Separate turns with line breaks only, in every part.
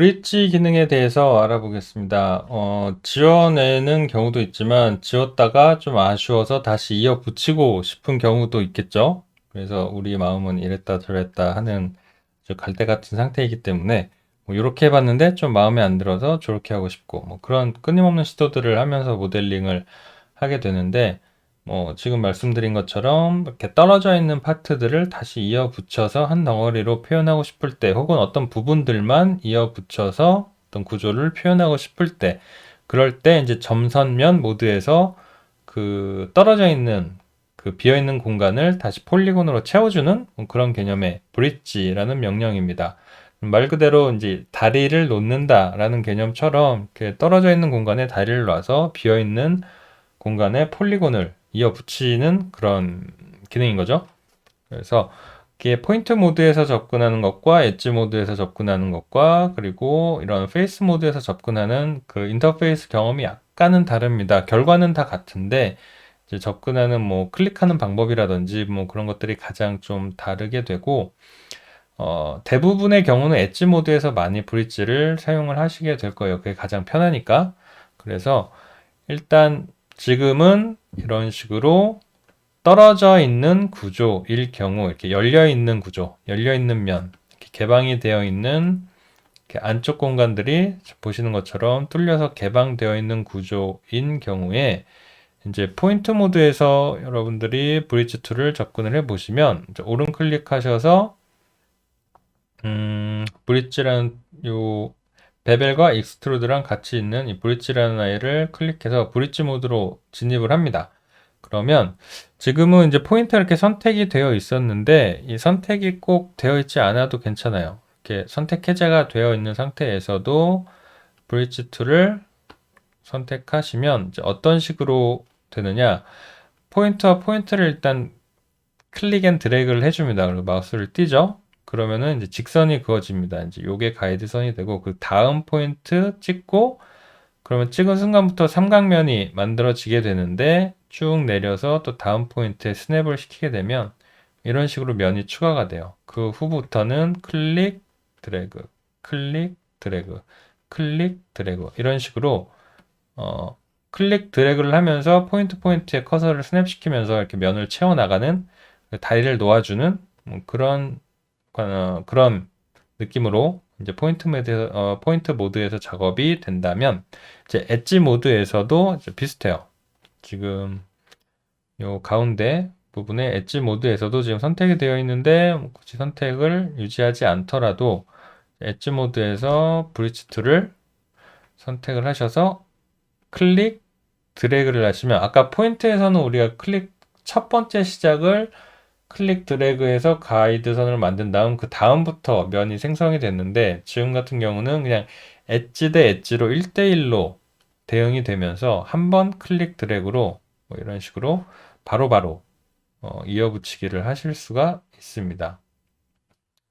브릿지 기능에 대해서 알아보겠습니다. 어, 지워내는 경우도 있지만 지웠다가 좀 아쉬워서 다시 이어 붙이고 싶은 경우도 있겠죠. 그래서 우리 마음은 이랬다 저랬다 하는 갈대 같은 상태이기 때문에 뭐 이렇게 해봤는데 좀 마음에 안 들어서 저렇게 하고 싶고 뭐 그런 끊임없는 시도들을 하면서 모델링을 하게 되는데 뭐 지금 말씀드린 것처럼 이렇게 떨어져 있는 파트들을 다시 이어 붙여서 한 덩어리로 표현하고 싶을 때 혹은 어떤 부분들만 이어 붙여서 어떤 구조를 표현하고 싶을 때 그럴 때 이제 점선면 모드에서 그 떨어져 있는 그 비어 있는 공간을 다시 폴리곤으로 채워주는 그런 개념의 브릿지라는 명령입니다. 말 그대로 이제 다리를 놓는다라는 개념처럼 이렇게 떨어져 있는 공간에 다리를 놔서 비어 있는 공간에 폴리곤을 이어 붙이는 그런 기능인 거죠. 그래서 이게 포인트 모드에서 접근하는 것과 엣지 모드에서 접근하는 것과 그리고 이런 페이스 모드에서 접근하는 그 인터페이스 경험이 약간은 다릅니다. 결과는 다 같은데 이제 접근하는 뭐 클릭하는 방법이라든지 뭐 그런 것들이 가장 좀 다르게 되고 어, 대부분의 경우는 엣지 모드에서 많이 브릿지를 사용을 하시게 될 거예요. 그게 가장 편하니까. 그래서 일단 지금은 이런 식으로 떨어져 있는 구조일 경우 이렇게 열려 있는 구조, 열려 있는 면, 개방이 되어 있는 안쪽 공간들이 보시는 것처럼 뚫려서 개방되어 있는 구조인 경우에 이제 포인트 모드에서 여러분들이 브릿지 툴을 접근을 해 보시면 오른 클릭하셔서 음, 브릿지라는 요 베벨과 익스트루드랑 같이 있는 이 브릿지라는 아이를 클릭해서 브릿지 모드로 진입을 합니다. 그러면 지금은 이제 포인트 이렇게 선택이 되어 있었는데 이 선택이 꼭 되어 있지 않아도 괜찮아요. 이렇게 선택 해제가 되어 있는 상태에서도 브릿지 툴을 선택하시면 어떤 식으로 되느냐 포인트와 포인트를 일단 클릭 앤 드래그를 해줍니다. 그리고 마우스를 띄죠. 그러면은 이제 직선이 그어집니다. 이제 요게 가이드선이 되고 그 다음 포인트 찍고 그러면 찍은 순간부터 삼각면이 만들어지게 되는데 쭉 내려서 또 다음 포인트에 스냅을 시키게 되면 이런 식으로 면이 추가가 돼요. 그 후부터는 클릭, 드래그, 클릭, 드래그, 클릭, 드래그 이런 식으로 어, 클릭, 드래그를 하면서 포인트 포인트에 커서를 스냅시키면서 이렇게 면을 채워 나가는 다리를 놓아주는 뭐 그런 어, 그런 느낌으로 이제 포인트 모드 어, 포인트 모드에서 작업이 된다면 이제 엣지 모드에서도 이제 비슷해요. 지금 요 가운데 부분에 엣지 모드에서도 지금 선택이 되어 있는데 굳이 선택을 유지하지 않더라도 엣지 모드에서 브릿지 툴을 선택을 하셔서 클릭 드래그를 하시면 아까 포인트에서는 우리가 클릭 첫 번째 시작을 클릭 드래그해서 가이드 선을 만든 다음 그 다음부터 면이 생성이 됐는데 지금 같은 경우는 그냥 엣지 대 엣지로 1대1로 대응이 되면서 한 번 클릭 드래그로 뭐 이런 식으로 바로바로 바로 어, 이어붙이기를 하실 수가 있습니다.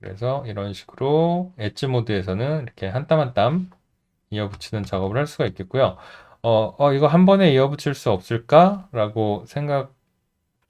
그래서 이런 식으로 엣지 모드에서는 이렇게 한 땀 한 땀 이어붙이는 작업을 할 수가 있겠고요. 어, 어, 이거 한 번에 이어붙일 수 없을까라고 생각 이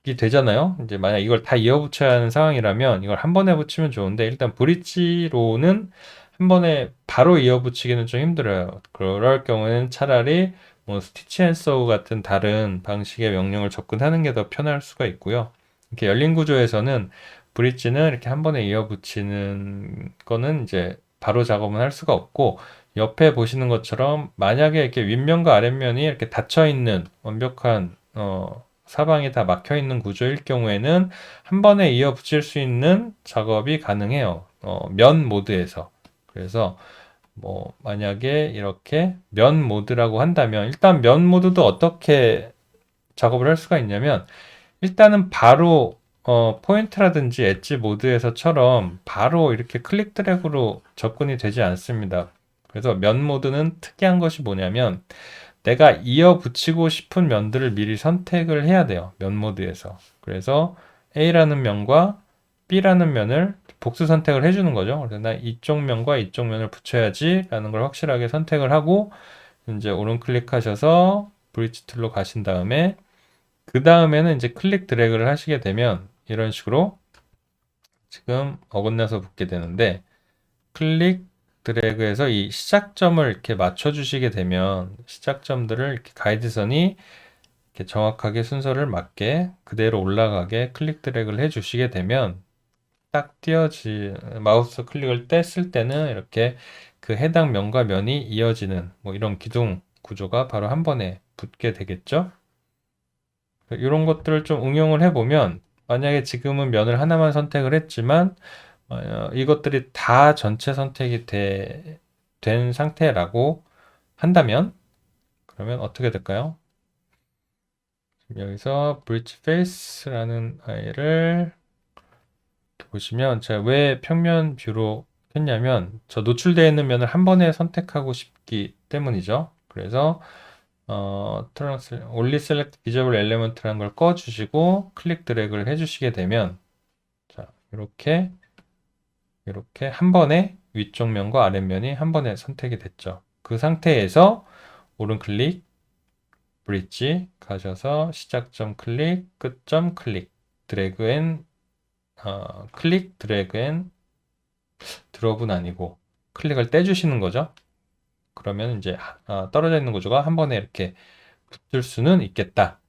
되잖아요. 이제 만약 이걸 다 이어붙여야 하는 상황이라면 이걸 한 번에 붙이면 좋은데 일단 브릿지로는 한 번에 바로 이어붙이기는 좀 힘들어요. 그럴 경우에는 차라리 뭐 스티치 앤 서우 같은 다른 방식의 명령을 접근하는 게 더 편할 수가 있고요. 이렇게 열린 구조에서는 브릿지는 이렇게 한 번에 이어붙이는 거는 이제 바로 작업은 할 수가 없고 옆에 보시는 것처럼 만약에 이렇게 윗면과 아랫면이 이렇게 닫혀 있는 완벽한 어 사방이 다 막혀 있는 구조일 경우에는 한 번에 이어 붙일 수 있는 작업이 가능해요. 어, 면 모드에서. 그래서 뭐 만약에 이렇게 면 모드라고 한다면 일단 면 모드도 어떻게 작업을 할 수가 있냐면 일단은 바로 어, 포인트라든지 엣지 모드에서처럼 바로 이렇게 클릭 드래그로 접근이 되지 않습니다. 그래서 면 모드는 특이한 것이 뭐냐면 내가 이어 붙이고 싶은 면들을 미리 선택을 해야 돼요. 면 모드에서. 그래서 A라는 면과 B라는 면을 복수 선택을 해주는 거죠. 그래서 나 이쪽 면과 이쪽 면을 붙여야지 라는 걸 확실하게 선택을 하고 이제 오른 클릭하셔서 브릿지 툴로 가신 다음에 그 다음에는 이제 클릭 드래그를 하시게 되면 이런 식으로 지금 어긋나서 붙게 되는데 클릭 드래그해서 이 시작점을 이렇게 맞춰 주시게 되면 시작점들을 이렇게 가이드선이 이렇게 정확하게 순서를 맞게 그대로 올라가게 클릭 드래그를 해 주시게 되면 딱 띄어지 마우스 클릭을 뗐을 때는 이렇게 그 해당 면과 면이 이어지는 뭐 이런 기둥 구조가 바로 한 번에 붙게 되겠죠. 이런 것들을 좀 응용을 해보면 만약에 지금은 면을 하나만 선택을 했지만 어, 이것들이 다 전체 선택이 돼, 된 상태라고 한다면 그러면 어떻게 될까요? 여기서 bridge face라는 아이를 보시면 제가 왜 평면 뷰로 했냐면 저 노출되어 있는 면을 한 번에 선택하고 싶기 때문이죠. 그래서 어, 트랜스 only select visible element라는 걸 꺼주시고 클릭 드래그를 해주시게 되면 자 이렇게 이렇게 한 번에 위쪽 면과 아랫면이 한 번에 선택이 됐죠. 그 상태에서 오른 클릭 브릿지 가셔서 시작점 클릭 끝점 클릭 드래그 앤 어, 클릭 드래그 앤 드롭은 아니고 클릭을 떼주시는 거죠. 그러면 이제 어, 떨어져 있는 구조가 한 번에 이렇게 붙을 수는 있겠다.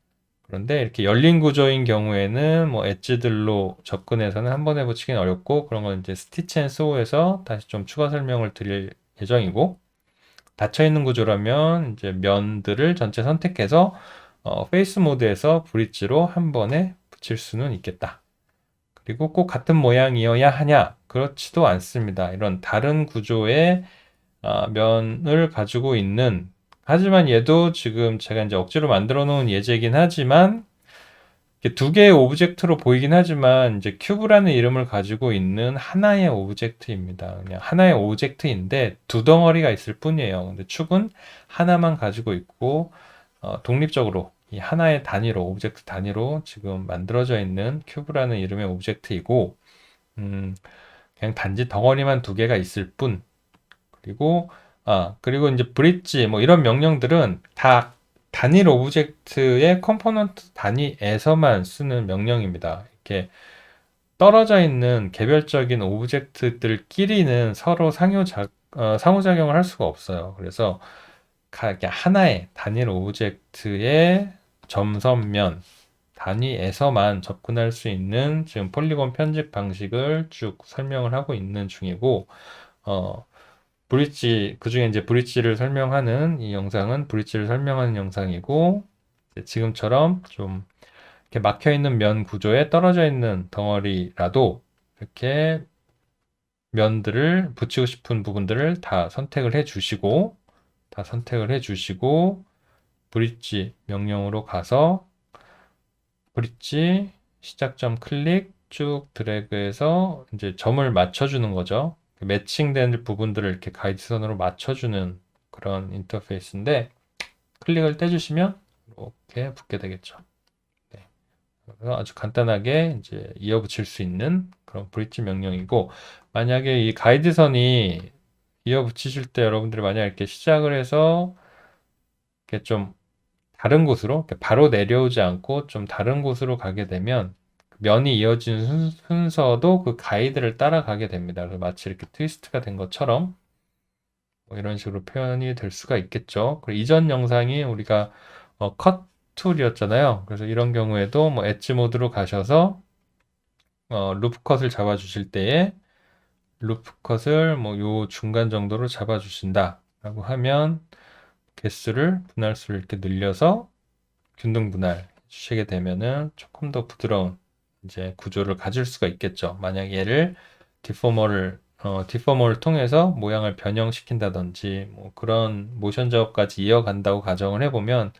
그런데 이렇게 열린 구조인 경우에는 뭐 엣지들로 접근해서는 한 번에 붙이긴 어렵고 그런 건 이제 스티치 앤 소우에서 다시 좀 추가 설명을 드릴 예정이고 닫혀 있는 구조라면 이제 면들을 전체 선택해서 어, 페이스 모드에서 브릿지로 한 번에 붙일 수는 있겠다. 그리고 꼭 같은 모양이어야 하냐? 그렇지도 않습니다. 이런 다른 구조의 어, 면을 가지고 있는 하지만 얘도 지금 제가 이제 억지로 만들어 놓은 예제이긴 하지만 두 개의 오브젝트로 보이긴 하지만 이제 큐브라는 이름을 가지고 있는 하나의 오브젝트입니다. 그냥 하나의 오브젝트인데 두 덩어리가 있을 뿐이에요. 근데 축은 하나만 가지고 있고 어, 독립적으로 이 하나의 단위로 오브젝트 단위로 지금 만들어져 있는 큐브라는 이름의 오브젝트이고 음, 그냥 단지 덩어리만 두 개가 있을 뿐 그리고 아, 그리고 이제 브릿지 뭐 이런 명령들은 다 단일 오브젝트의 컴포넌트 단위에서만 쓰는 명령입니다. 이렇게 떨어져 있는 개별적인 오브젝트들끼리는 서로 상호작, 어, 상호작용을 할 수가 없어요. 그래서 하나의 단일 오브젝트의 점선면 단위에서만 접근할 수 있는 지금 폴리곤 편집 방식을 쭉 설명을 하고 있는 중이고, 어, 브릿지 그 중에 이제 브릿지를 설명하는 이 영상은 브릿지를 설명하는 영상이고 지금처럼 좀 이렇게 막혀 있는 면 구조에 떨어져 있는 덩어리라도 이렇게 면들을 붙이고 싶은 부분들을 다 선택을 해 주시고 다 선택을 해 주시고 브릿지 명령으로 가서 브릿지 시작점 클릭 쭉 드래그해서 이제 점을 맞춰 주는 거죠. 매칭된 부분들을 이렇게 가이드선으로 맞춰주는 그런 인터페이스인데 클릭을 떼주시면 이렇게 붙게 되겠죠. 네. 그래서 아주 간단하게 이제 이어붙일 수 있는 그런 브릿지 명령이고 만약에 이 가이드선이 이어붙이실 때 여러분들이 만약 이렇게 시작을 해서 이렇게 좀 다른 곳으로 바로 내려오지 않고 좀 다른 곳으로 가게 되면 면이 이어진 순, 서도 그 가이드를 따라가게 됩니다. 마치 이렇게 트위스트가 된 것처럼 뭐 이런 식으로 표현이 될 수가 있겠죠. 그리고 이전 영상이 우리가 어, 컷 툴이었잖아요. 그래서 이런 경우에도 뭐 엣지 모드로 가셔서 어, 루프 컷을 잡아 주실 때에 루프 컷을 뭐 요 중간 정도로 잡아 주신다 라고 하면 개수를 분할수를 이렇게 늘려서 균등 분할 주시게 되면은 조금 더 부드러운 이제 구조를 가질 수가 있겠죠. 만약 얘를 디포머를 어, 디포머를 통해서 모양을 변형시킨다든지 뭐 그런 모션 작업까지 이어간다고 가정을 해보면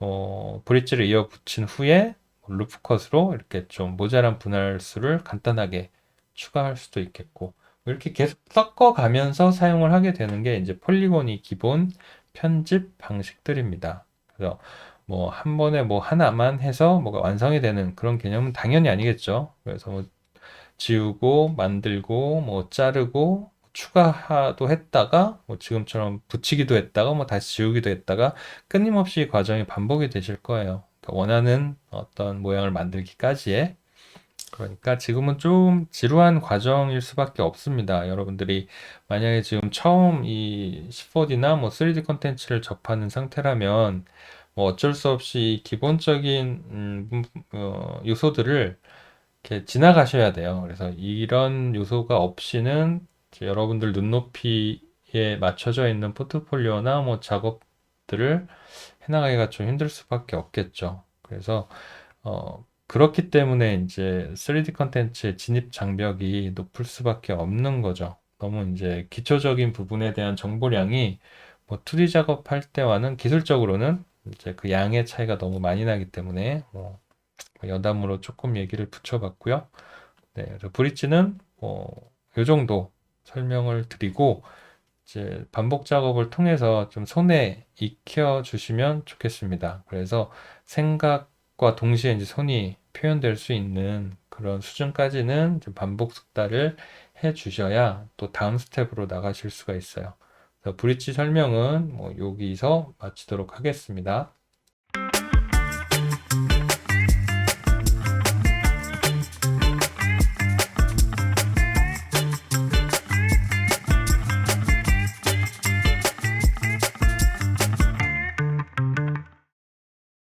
어, 브릿지를 이어 붙인 후에 루프 컷으로 이렇게 좀 모자란 분할 수를 간단하게 추가할 수도 있겠고 이렇게 계속 섞어가면서 사용을 하게 되는 게 이제 폴리곤이 기본 편집 방식들입니다. 그래서 뭐 한 번에 뭐 하나만 해서 뭐가 완성이 되는 그런 개념은 당연히 아니겠죠. 그래서 뭐 지우고 만들고 뭐 자르고 추가도 했다가 뭐 지금처럼 붙이기도 했다가 뭐 다시 지우기도 했다가 끊임없이 과정이 반복이 되실 거예요. 그러니까 원하는 어떤 모양을 만들기까지의 그러니까 지금은 좀 지루한 과정일 수밖에 없습니다. 여러분들이 만약에 지금 처음 이 C4D나 뭐 3D 콘텐츠를 접하는 상태라면 뭐 어쩔 수 없이 기본적인 음, 문- 어, 요소들을 이렇게 지나가셔야 돼요. 그래서 이런 요소가 없이는 여러분들 눈높이에 맞춰져 있는 포트폴리오나 뭐 작업들을 해나가기가 좀 힘들 수밖에 없겠죠. 그래서 어, 그렇기 때문에 이제 3D 컨텐츠의 진입 장벽이 높을 수밖에 없는 거죠. 너무 이제 기초적인 부분에 대한 정보량이 뭐 2D 작업할 때와는 기술적으로는 이제 그 양의 차이가 너무 많이 나기 때문에 뭐 여담으로 조금 얘기를 붙여봤고요. 네, 브릿지는 뭐요 정도 설명을 드리고 이제 반복 작업을 통해서 좀 손에 익혀 주시면 좋겠습니다. 그래서 생각과 동시에 이제 손이 표현될 수 있는 그런 수준까지는 좀 반복 숙달을 해 주셔야 또 다음 스텝으로 나가실 수가 있어요. 그래서 브릿지 설명은 뭐 여기서 마치도록 하겠습니다.